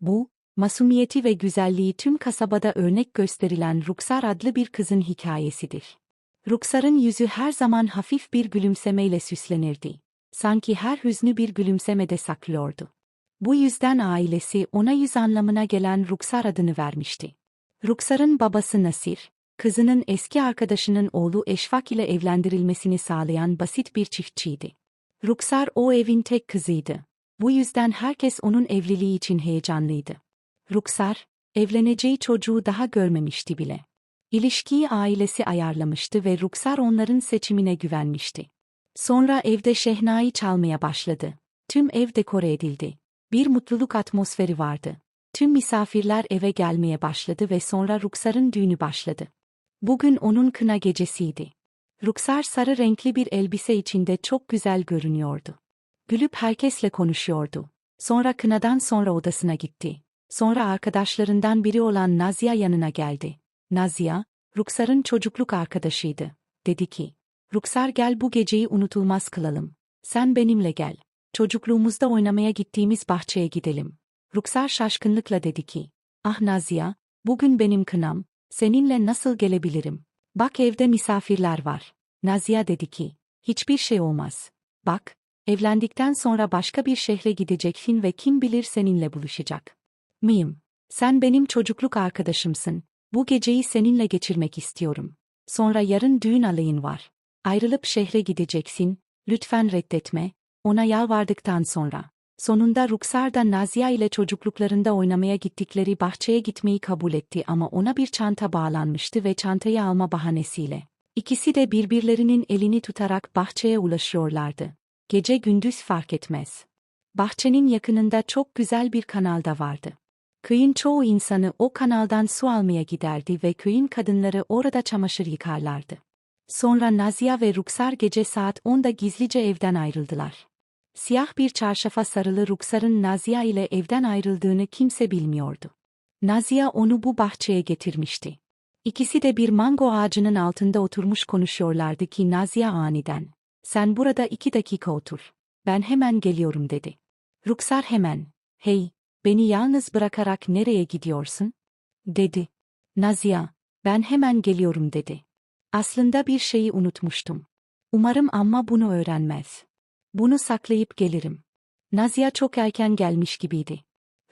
Bu, masumiyeti ve güzelliği tüm kasabada örnek gösterilen Ruksar adlı bir kızın hikayesidir. Ruksar'ın yüzü her zaman hafif bir gülümsemeyle süslenirdi. Sanki her hüznü bir gülümsemede saklıyordu. Bu yüzden ailesi ona yüz anlamına gelen Ruksar adını vermişti. Ruksar'ın babası Nasir, kızının eski arkadaşının oğlu Eşfak ile evlendirilmesini sağlayan basit bir çiftçiydi. Ruksar o evin tek kızıydı. Bu yüzden herkes onun evliliği için heyecanlıydı. Ruksar, evleneceği çocuğu daha görmemişti bile. İlişkiyi ailesi ayarlamıştı ve Ruksar onların seçimine güvenmişti. Sonra evde şehnayı çalmaya başladı. Tüm ev dekore edildi. Bir mutluluk atmosferi vardı. Tüm misafirler eve gelmeye başladı ve sonra Ruksar'ın düğünü başladı. Bugün onun kına gecesiydi. Ruksar sarı renkli bir elbise içinde çok güzel görünüyordu. Gülüp herkesle konuşuyordu. Sonra kınadan sonra odasına gitti. Sonra arkadaşlarından biri olan Nazia yanına geldi. Nazia, Ruksar'ın çocukluk arkadaşıydı. Dedi ki, Ruksar gel bu geceyi unutulmaz kılalım. Sen benimle gel. Çocukluğumuzda oynamaya gittiğimiz bahçeye gidelim. Ruksar şaşkınlıkla dedi ki, Ah Nazia, bugün benim kınam, seninle nasıl gelebilirim? Bak evde misafirler var. Nazia dedi ki, hiçbir şey olmaz. Bak, evlendikten sonra başka bir şehre gideceksin ve kim bilir seninle buluşacak. Miyim? Sen benim çocukluk arkadaşımsın. Bu geceyi seninle geçirmek istiyorum. Sonra yarın düğün alayın var. Ayrılıp şehre gideceksin, lütfen reddetme, ona yalvardıktan sonra. Sonunda Ruksar da Nazia ile çocukluklarında oynamaya gittikleri bahçeye gitmeyi kabul etti ama ona bir çanta bağlanmıştı ve çantayı alma bahanesiyle. İkisi de birbirlerinin elini tutarak bahçeye ulaşıyorlardı. Gece gündüz fark etmez. Bahçenin yakınında çok güzel bir kanal da vardı. Köyün çoğu insanı o kanaldan su almaya giderdi ve köyün kadınları orada çamaşır yıkarlardı. Sonra Nazia ve Ruksar gece saat 10'da gizlice evden ayrıldılar. Siyah bir çarşafa sarılı Ruksar'ın Nazia ile evden ayrıldığını kimse bilmiyordu. Nazia onu bu bahçeye getirmişti. İkisi de bir mango ağacının altında oturmuş konuşuyorlardı ki Nazia aniden, ''Sen burada iki dakika otur. Ben hemen geliyorum.'' dedi. Ruksar hemen, ''Hey, beni yalnız bırakarak nereye gidiyorsun?'' dedi. Nazia, ''Ben hemen geliyorum.'' dedi. Aslında bir şeyi unutmuştum. Umarım amma bunu öğrenmez. Bunu saklayıp gelirim. Nazia çok erken gelmiş gibiydi.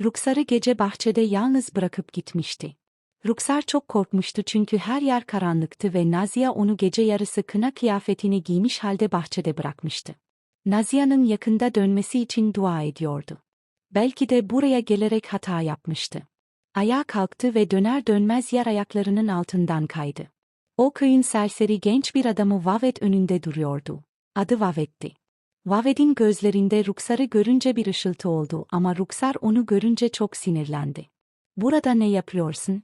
Ruksar'ı gece bahçede yalnız bırakıp gitmişti. Ruksar çok korkmuştu çünkü her yer karanlıktı ve Nazia onu gece yarısı kına kıyafetini giymiş halde bahçede bırakmıştı. Nazia'nın yakında dönmesi için dua ediyordu. Belki de buraya gelerek hata yapmıştı. Ayağa kalktı ve döner dönmez yer ayaklarının altından kaydı. O köyün serseri genç bir adamı Vavet önünde duruyordu. Adı Vavet'ti. Vavet'in gözlerinde Ruksar'ı görünce bir ışıltı oldu ama Ruksar onu görünce çok sinirlendi. Burada ne yapıyorsun?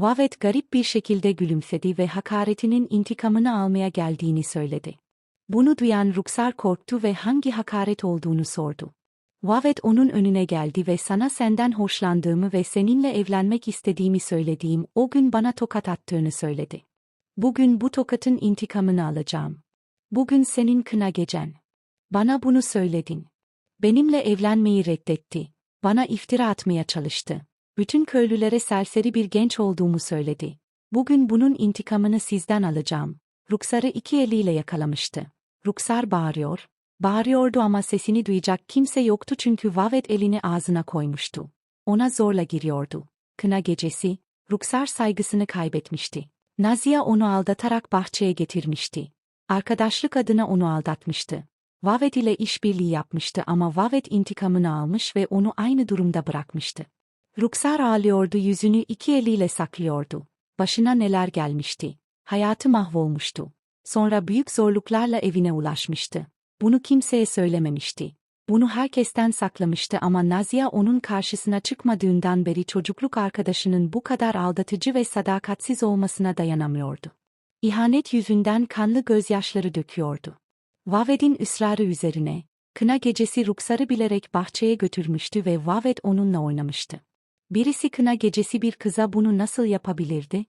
Vavet garip bir şekilde gülümsedi ve hakaretinin intikamını almaya geldiğini söyledi. Bunu duyan Ruksar korktu ve hangi hakaret olduğunu sordu. Vavet onun önüne geldi ve sana senden hoşlandığımı ve seninle evlenmek istediğimi söylediğim o gün bana tokat attığını söyledi. Bugün bu tokatın intikamını alacağım. Bugün senin kına gecen. Bana bunu söyledin. Benimle evlenmeyi reddetti. Bana iftira atmaya çalıştı. Bütün köylülere serseri bir genç olduğumu söyledi. Bugün bunun intikamını sizden alacağım. Ruksar'ı iki eliyle yakalamıştı. Ruksar bağırıyor. Bağırıyordu ama sesini duyacak kimse yoktu çünkü Vavet elini ağzına koymuştu. Ona zorla giriyordu. Kına gecesi, Ruksar saygısını kaybetmişti. Nazia onu aldatarak bahçeye getirmişti. Arkadaşlık adına onu aldatmıştı. Vavet ile işbirliği yapmıştı ama Vavet intikamını almış ve onu aynı durumda bırakmıştı. Ruksar ağlıyordu yüzünü iki eliyle saklıyordu. Başına neler gelmişti. Hayatı mahvolmuştu. Sonra büyük zorluklarla evine ulaşmıştı. Bunu kimseye söylememişti. Bunu herkesten saklamıştı ama Nazia onun karşısına çıkmadığından beri çocukluk arkadaşının bu kadar aldatıcı ve sadakatsiz olmasına dayanamıyordu. İhanet yüzünden kanlı gözyaşları döküyordu. Vaved'in ısrarı üzerine, kına gecesi Ruksar'ı bilerek bahçeye götürmüştü ve Vaved onunla oynamıştı. Birisi kına gecesi bir kıza bunu nasıl yapabilirdi?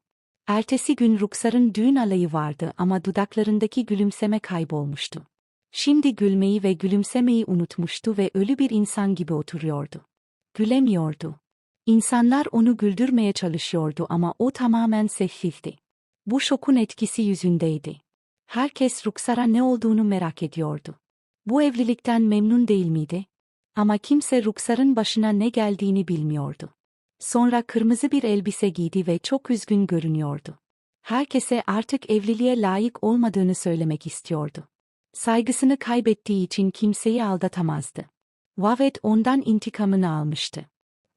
Ertesi gün Ruksar'ın düğün alayı vardı ama dudaklarındaki gülümseme kaybolmuştu. Şimdi gülmeyi ve gülümsemeyi unutmuştu ve ölü bir insan gibi oturuyordu. Gülemiyordu. İnsanlar onu güldürmeye çalışıyordu ama o tamamen sessizdi. Bu şokun etkisi yüzündeydi. Herkes Ruksar'a ne olduğunu merak ediyordu. Bu evlilikten memnun değil miydi? Ama kimse Ruksar'ın başına ne geldiğini bilmiyordu. Sonra kırmızı bir elbise giydi ve çok üzgün görünüyordu. Herkese artık evliliğe layık olmadığını söylemek istiyordu. Saygısını kaybettiği için kimseyi aldatamazdı. Vavet ondan intikamını almıştı.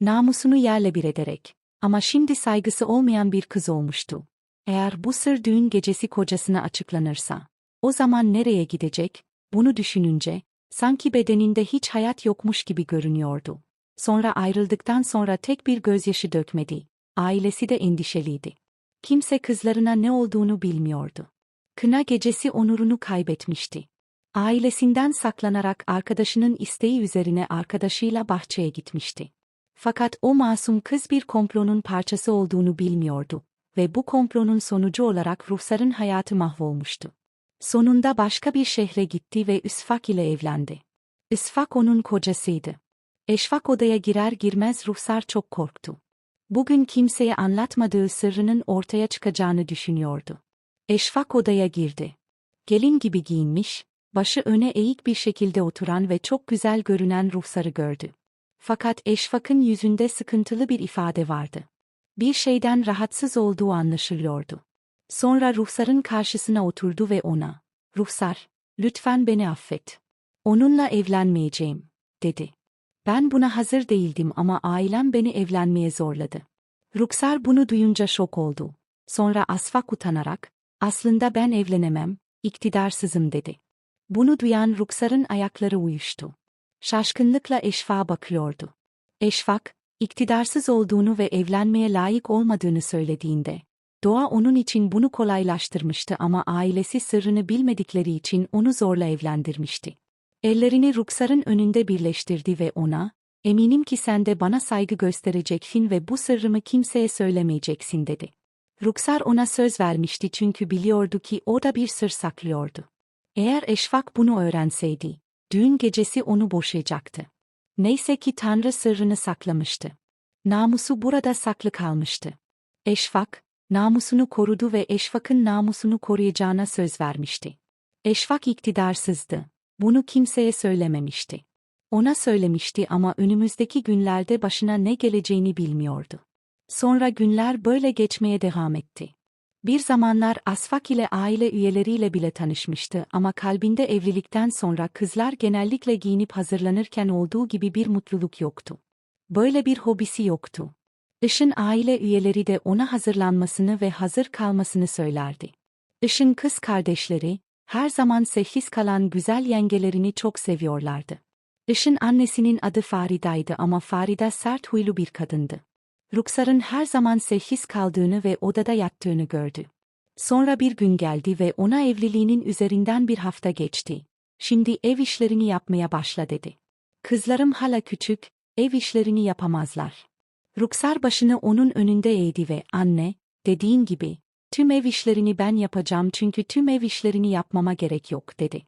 Namusunu yerle bir ederek. Ama şimdi saygısı olmayan bir kız olmuştu. Eğer bu sır düğün gecesi kocasına açıklanırsa, o zaman nereye gidecek? Bunu düşününce, sanki bedeninde hiç hayat yokmuş gibi görünüyordu. Sonra ayrıldıktan sonra tek bir gözyaşı dökmedi. Ailesi de endişeliydi. Kimse kızlarına ne olduğunu bilmiyordu. Kına gecesi onurunu kaybetmişti. Ailesinden saklanarak arkadaşının isteği üzerine arkadaşıyla bahçeye gitmişti. Fakat o masum kız bir komplonun parçası olduğunu bilmiyordu ve bu komplonun sonucu olarak Ruhsar'ın hayatı mahvolmuştu. Sonunda başka bir şehre gitti ve Üsfak ile evlendi. Üsfak onun kocasıydı. Eşfak odaya girer girmez Ruhsar çok korktu. Bugün kimseye anlatmadığı sırrının ortaya çıkacağını düşünüyordu. Eşfak odaya girdi. Gelin gibi giyinmiş, başı öne eğik bir şekilde oturan ve çok güzel görünen Ruhsar'ı gördü. Fakat Eşfak'ın yüzünde sıkıntılı bir ifade vardı. Bir şeyden rahatsız olduğu anlaşılıyordu. Sonra Ruhsar'ın karşısına oturdu ve ona, Ruhsar, lütfen beni affet. Onunla evlenmeyeceğim, dedi. Ben buna hazır değildim ama ailem beni evlenmeye zorladı. Ruksar bunu duyunca şok oldu. Sonra Asfak utanarak, aslında ben evlenemem, iktidarsızım dedi. Bunu duyan Ruksar'ın ayakları uyuştu. Şaşkınlıkla Eşfak'a bakıyordu. Eşfak, iktidarsız olduğunu ve evlenmeye layık olmadığını söylediğinde, Doğa onun için bunu kolaylaştırmıştı ama ailesi sırrını bilmedikleri için onu zorla evlendirmişti. Ellerini Ruksar'ın önünde birleştirdi ve ona, eminim ki sen de bana saygı göstereceksin ve bu sırrımı kimseye söylemeyeceksin dedi. Ruksar ona söz vermişti çünkü biliyordu ki o da bir sır saklıyordu. Eğer Eşfak bunu öğrenseydi, düğün gecesi onu boşayacaktı. Neyse ki Tanrı sırrını saklamıştı. Namusu burada saklı kalmıştı. Eşfak, namusunu korudu ve Eşfak'ın namusunu koruyacağına söz vermişti. Eşfak iktidarsızdı. Bunu kimseye söylememişti. Ona söylemişti ama önümüzdeki günlerde başına ne geleceğini bilmiyordu. Sonra günler böyle geçmeye devam etti. Bir zamanlar Asfak ile aile üyeleriyle bile tanışmıştı ama kalbinde evlilikten sonra kızlar genellikle giyinip hazırlanırken olduğu gibi bir mutluluk yoktu. Böyle bir hobisi yoktu. Işın aile üyeleri de ona hazırlanmasını ve hazır kalmasını söylerdi. Işın kız kardeşleri, her zaman sessiz kalan güzel yengelerini çok seviyorlardı. Işın annesinin adı Farida'ydı ama Farida sert huylu bir kadındı. Ruksar'ın her zaman sessiz kaldığını ve odada yattığını gördü. Sonra bir gün geldi ve ona evliliğinin üzerinden bir hafta geçti. Şimdi ev işlerini yapmaya başla dedi. Kızlarım hala küçük, ev işlerini yapamazlar. Ruksar başını onun önünde eğdi ve anne, dediğin gibi, tüm ev işlerini ben yapacağım çünkü tüm ev işlerini yapmama gerek yok dedi.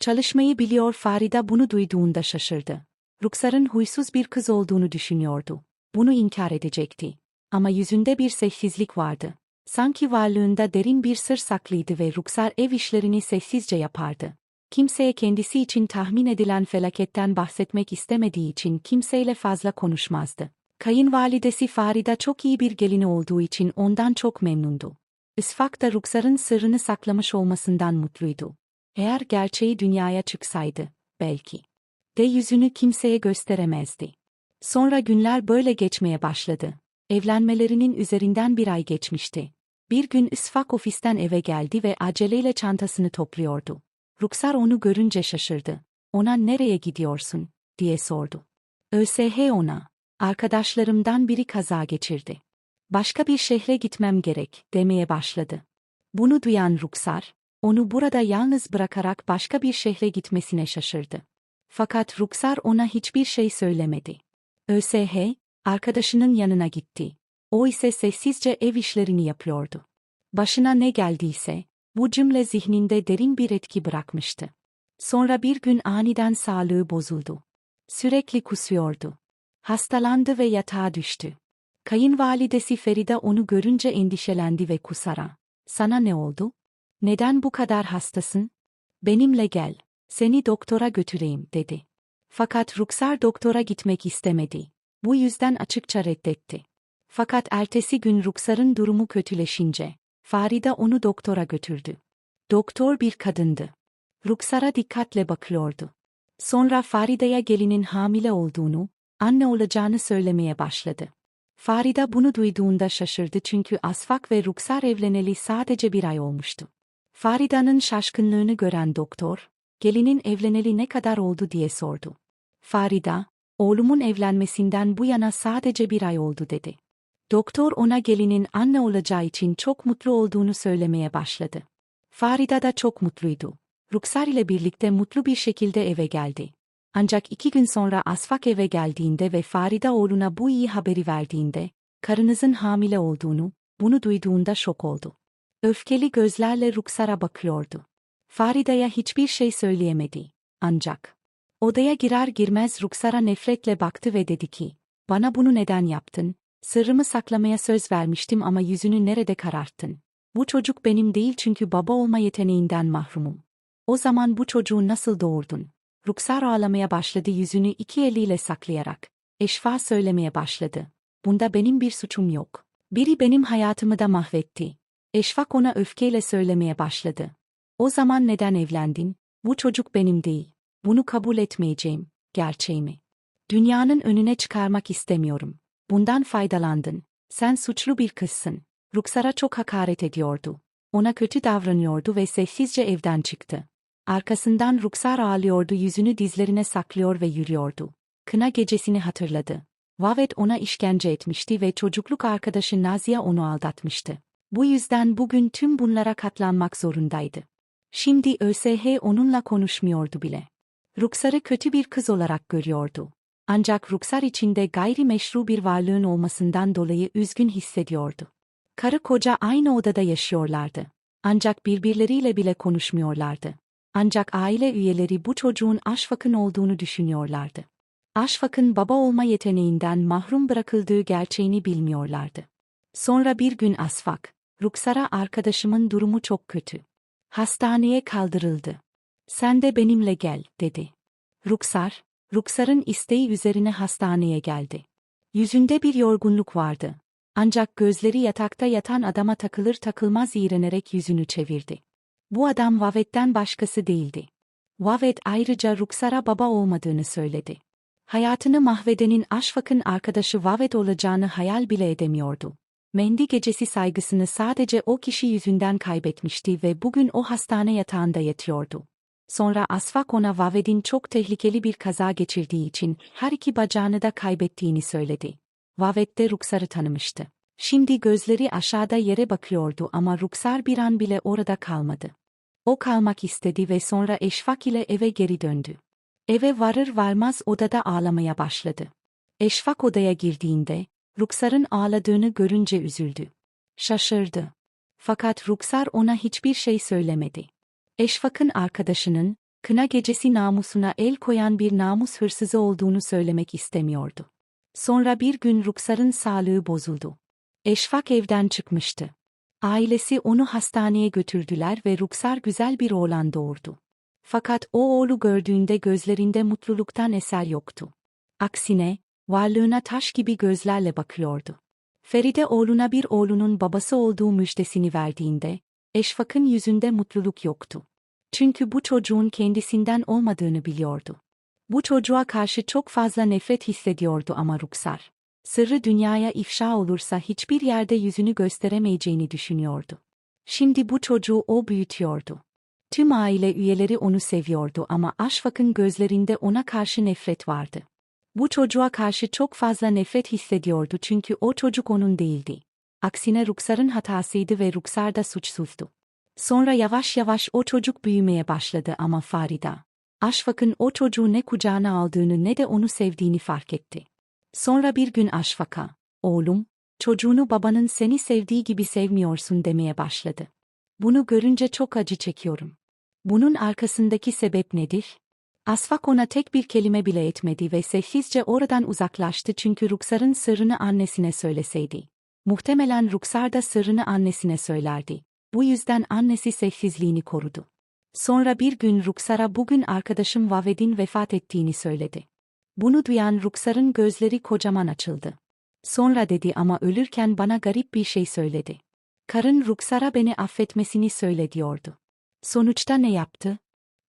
Çalışmayı biliyor Farida bunu duyduğunda şaşırdı. Ruksar'ın huysuz bir kız olduğunu düşünüyordu. Bunu inkar edecekti. Ama yüzünde bir sessizlik vardı. Sanki varlığında derin bir sır saklıydı ve Ruksar ev işlerini sessizce yapardı. Kimseye kendisi için tahmin edilen felaketten bahsetmek istemediği için kimseyle fazla konuşmazdı. Kayınvalidesi Farida çok iyi bir gelini olduğu için ondan çok memnundu. Isfak da Ruksar'ın sırrını saklamış olmasından mutluydu. Eğer gerçeği dünyaya çıksaydı, belki de yüzünü kimseye gösteremezdi. Sonra günler böyle geçmeye başladı. Evlenmelerinin üzerinden bir ay geçmişti. Bir gün Isfak ofisten eve geldi ve aceleyle çantasını topluyordu. Ruksar onu görünce şaşırdı. Ona nereye gidiyorsun, diye sordu. ÖSH ona, Arkadaşlarımdan biri kaza geçirdi. Başka bir şehre gitmem gerek, demeye başladı. Bunu duyan Ruksar, onu burada yalnız bırakarak başka bir şehre gitmesine şaşırdı. Fakat Ruksar ona hiçbir şey söylemedi. ÖSH, arkadaşının yanına gitti. O ise sessizce ev işlerini yapıyordu. Başına ne geldiyse, bu cümle zihninde derin bir etki bırakmıştı. Sonra bir gün aniden sağlığı bozuldu. Sürekli kusuyordu. Hastalandı ve yatağa düştü. Kayınvalidesi Feride onu görünce endişelendi ve kusara. Sana ne oldu? Neden bu kadar hastasın? Benimle gel. Seni doktora götüreyim dedi. Fakat Ruksar doktora gitmek istemedi. Bu yüzden açıkça reddetti. Fakat ertesi gün Ruksar'ın durumu kötüleşince, Farida onu doktora götürdü. Doktor bir kadındı. Ruksar'a dikkatle bakıyordu. Sonra Faride'ye gelinin hamile olduğunu, anne olacağını söylemeye başladı. Farida bunu duyduğunda şaşırdı çünkü Asfak ve Ruksar evleneli sadece bir ay olmuştu. Farida'nın şaşkınlığını gören doktor, gelinin evleneli ne kadar oldu diye sordu. Farida, oğlumun evlenmesinden bu yana sadece bir ay oldu dedi. Doktor ona gelinin anne olacağı için çok mutlu olduğunu söylemeye başladı. Farida da çok mutluydu. Ruksar ile birlikte mutlu bir şekilde eve geldi. Ancak iki gün sonra Asfak eve geldiğinde ve Farida oğluna bu iyi haberi verdiğinde, karınızın hamile olduğunu, bunu duyduğunda şok oldu. Öfkeli gözlerle Ruksar'a bakıyordu. Farida'ya hiçbir şey söyleyemedi. Ancak, odaya girer girmez Ruksar'a nefretle baktı ve dedi ki, bana bunu neden yaptın, sırrımı saklamaya söz vermiştim ama yüzünü nerede kararttın? Bu çocuk benim değil çünkü baba olma yeteneğinden mahrumum. O zaman bu çocuğu nasıl doğurdun? Ruksar ağlamaya başladı yüzünü iki eliyle saklayarak. Eşfa söylemeye başladı. Bunda benim bir suçum yok. Biri benim hayatımı da mahvetti. Eşfak ona öfkeyle söylemeye başladı. O zaman neden evlendin? Bu çocuk benim değil. Bunu kabul etmeyeceğim. Gerçeğimi. Dünyanın önüne çıkarmak istemiyorum. Bundan faydalandın. Sen suçlu bir kızsın. Ruksar'a çok hakaret ediyordu. Ona kötü davranıyordu ve sessizce evden çıktı. Arkasından Ruksar ağlıyordu yüzünü dizlerine saklıyor ve yürüyordu. Kına gecesini hatırladı. Vavet ona işkence etmişti ve çocukluk arkadaşı Nazia onu aldatmıştı. Bu yüzden bugün tüm bunlara katlanmak zorundaydı. Şimdi ÖSH onunla konuşmuyordu bile. Ruksar'ı kötü bir kız olarak görüyordu. Ancak Ruksar içinde gayrimeşru bir varlığın olmasından dolayı üzgün hissediyordu. Karı koca aynı odada yaşıyorlardı. Ancak birbirleriyle bile konuşmuyorlardı. Ancak aile üyeleri bu çocuğun Aşfak'ın olduğunu düşünüyorlardı. Aşfak'ın baba olma yeteneğinden mahrum bırakıldığı gerçeğini bilmiyorlardı. Sonra bir gün Asfak, Ruksar'a arkadaşımın durumu çok kötü. Hastaneye kaldırıldı. Sen de benimle gel, dedi. Ruksar, Ruksar'ın isteği üzerine hastaneye geldi. Yüzünde bir yorgunluk vardı. Ancak gözleri yatakta yatan adama takılır takılmaz iğrenerek yüzünü çevirdi. Bu adam Vavet'ten başkası değildi. Vavet ayrıca Ruksar'a baba olmadığını söyledi. Hayatını mahvedenin Aşfak'ın arkadaşı Vavet olacağını hayal bile edemiyordu. Mendi gecesi saygısını sadece o kişi yüzünden kaybetmişti ve bugün o hastane yatağında yatıyordu. Sonra Asfak ona Vaved'in çok tehlikeli bir kaza geçirdiği için her iki bacağını da kaybettiğini söyledi. Vavet de Ruksar'ı tanımıştı. Şimdi gözleri aşağıda yere bakıyordu ama Ruksar bir an bile orada kalmadı. O kalmak istedi ve sonra Eşfak ile eve geri döndü. Eve varır varmaz odada ağlamaya başladı. Eşfak odaya girdiğinde, Ruksar'ın ağladığını görünce üzüldü. Şaşırdı. Fakat Ruksar ona hiçbir şey söylemedi. Eşfak'ın arkadaşının, kına gecesi namusuna el koyan bir namus hırsızı olduğunu söylemek istemiyordu. Sonra bir gün Ruksar'ın sağlığı bozuldu. Eşfak evden çıkmıştı. Ailesi onu hastaneye götürdüler ve Ruksar güzel bir oğlan doğurdu. Fakat o oğlu gördüğünde gözlerinde mutluluktan eser yoktu. Aksine, varlığına taş gibi gözlerle bakıyordu. Feride oğluna bir oğlunun babası olduğu müjdesini verdiğinde, Eşfak'ın yüzünde mutluluk yoktu. Çünkü bu çocuğun kendisinden olmadığını biliyordu. Bu çocuğa karşı çok fazla nefret hissediyordu ama Ruksar. Sırrı dünyaya ifşa olursa hiçbir yerde yüzünü gösteremeyeceğini düşünüyordu. Şimdi bu çocuğu o büyütüyordu. Tüm aile üyeleri onu seviyordu ama Aşfak'ın gözlerinde ona karşı nefret vardı. Bu çocuğa karşı çok fazla nefret hissediyordu çünkü o çocuk onun değildi. Aksine Ruksar'ın hatasıydı ve Ruksar da suçsuzdu. Sonra yavaş yavaş o çocuk büyümeye başladı ama Farida, Aşfak'ın o çocuğu ne kucağına aldığını ne de onu sevdiğini fark etti. Sonra bir gün Aşfak'a, oğlum, çocuğunu babanın seni sevdiği gibi sevmiyorsun demeye başladı. Bunu görünce çok acı çekiyorum. Bunun arkasındaki sebep nedir? Asfak ona tek bir kelime bile etmedi ve sessizce oradan uzaklaştı çünkü Ruksar'ın sırrını annesine söyleseydi. Muhtemelen Ruksar da sırrını annesine söylerdi. Bu yüzden annesi sessizliğini korudu. Sonra bir gün Ruksar'a bugün arkadaşım Vaved'in vefat ettiğini söyledi. Bunu duyan Ruksar'ın gözleri kocaman açıldı. Sonra dedi ama ölürken bana garip bir şey söyledi. Karın Ruksar'a beni affetmesini söyle diyordu. Sonuçta ne yaptı?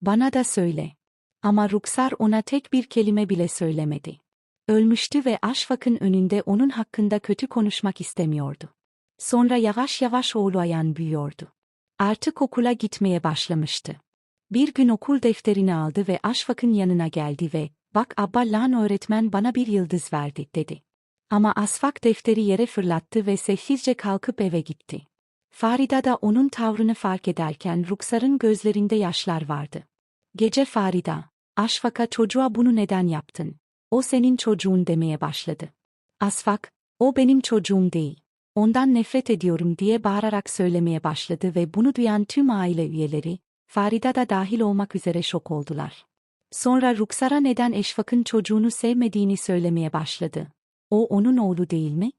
Bana da söyle. Ama Ruksar ona tek bir kelime bile söylemedi. Ölmüştü ve Aşfak'ın önünde onun hakkında kötü konuşmak istemiyordu. Sonra yavaş yavaş oğlu Ayan büyüyordu. Artık okula gitmeye başlamıştı. Bir gün okul defterini aldı ve Aşfak'ın yanına geldi ve, bak Abba Lan öğretmen bana bir yıldız verdi, dedi. Ama Asfak defteri yere fırlattı ve sessizce kalkıp eve gitti. Farida da onun tavrını fark ederken Ruksar'ın gözlerinde yaşlar vardı. Gece Farida, Aşfak'a çocuğa bunu neden yaptın? O senin çocuğun demeye başladı. Asfak, o benim çocuğum değil. Ondan nefret ediyorum diye bağırarak söylemeye başladı ve bunu duyan tüm aile üyeleri, Farida da dahil olmak üzere şok oldular. Sonra Ruksar'a neden Eşfak'ın çocuğunu sevmediğini söylemeye başladı. O onun oğlu değil mi?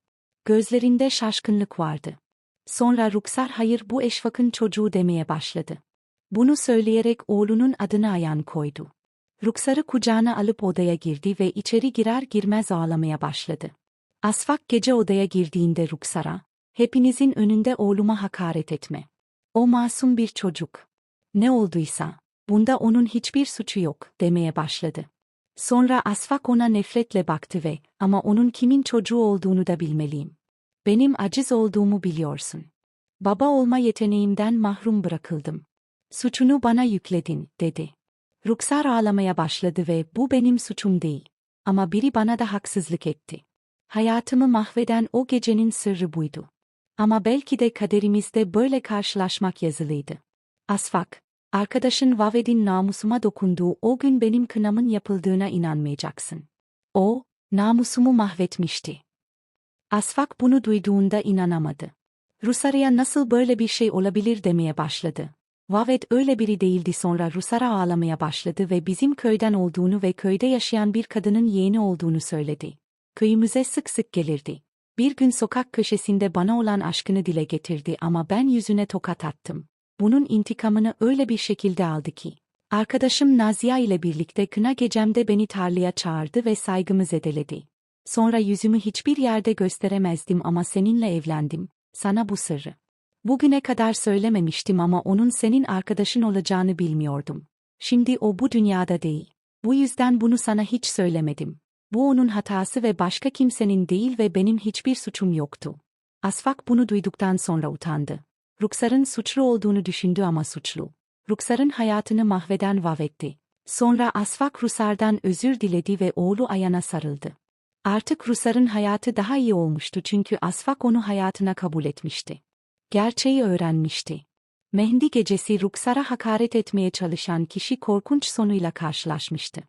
Gözlerinde şaşkınlık vardı. Sonra Ruksar hayır bu Eşfak'ın çocuğu demeye başladı. Bunu söyleyerek oğlunun adını Ayan koydu. Ruksar'ı kucağına alıp odaya girdi ve içeri girer girmez ağlamaya başladı. Asfak gece odaya girdiğinde Ruksar'a, hepinizin önünde oğluma hakaret etme. O masum bir çocuk. Ne olduysa, bunda onun hiçbir suçu yok, demeye başladı. Sonra Asfak ona nefretle baktı ve, ama onun kimin çocuğu olduğunu da bilmeliyim. Benim aciz olduğumu biliyorsun. Baba olma yeteneğimden mahrum bırakıldım. Suçunu bana yükledin, dedi. Ruksar ağlamaya başladı ve bu benim suçum değil. Ama biri bana da haksızlık etti. Hayatımı mahveden o gecenin sırrı buydu. Ama belki de kaderimizde böyle karşılaşmak yazılıydı. Asfak, arkadaşın Vaved'in namusuma dokunduğu o gün benim kınamın yapıldığına inanmayacaksın. O, namusumu mahvetmişti. Asfak bunu duyduğunda inanamadı. Rusarı'ya nasıl böyle bir şey olabilir demeye başladı. Vavet öyle biri değildi sonra Rusara ağlamaya başladı ve bizim köyden olduğunu ve köyde yaşayan bir kadının yeğeni olduğunu söyledi. Köyümüze sık sık gelirdi. Bir gün sokak köşesinde bana olan aşkını dile getirdi ama ben yüzüne tokat attım. Bunun intikamını öyle bir şekilde aldı ki. Arkadaşım Nazia ile birlikte kına gecemde beni tarlaya çağırdı ve saygımı zedeledi. Sonra yüzümü hiçbir yerde gösteremezdim ama seninle evlendim. Sana bu sırrı. Bugüne kadar söylememiştim ama onun senin arkadaşın olacağını bilmiyordum. Şimdi o bu dünyada değil. Bu yüzden bunu sana hiç söylemedim. Bu onun hatası ve başka kimsenin değil ve benim hiçbir suçum yoktu. Asfak bunu duyduktan sonra utandı. Ruksar'ın suçlu olduğunu düşündü ama suçlu. Ruksar'ın hayatını mahveden Vavet'ti. Sonra Asfak Rusar'dan özür diledi ve oğlu Ayan'a sarıldı. Artık Rusar'ın hayatı daha iyi olmuştu çünkü Asfak onu hayatına kabul etmişti. Gerçeği öğrenmişti. Mehdi gecesi Ruksar'a hakaret etmeye çalışan kişi korkunç sonuyla karşılaşmıştı.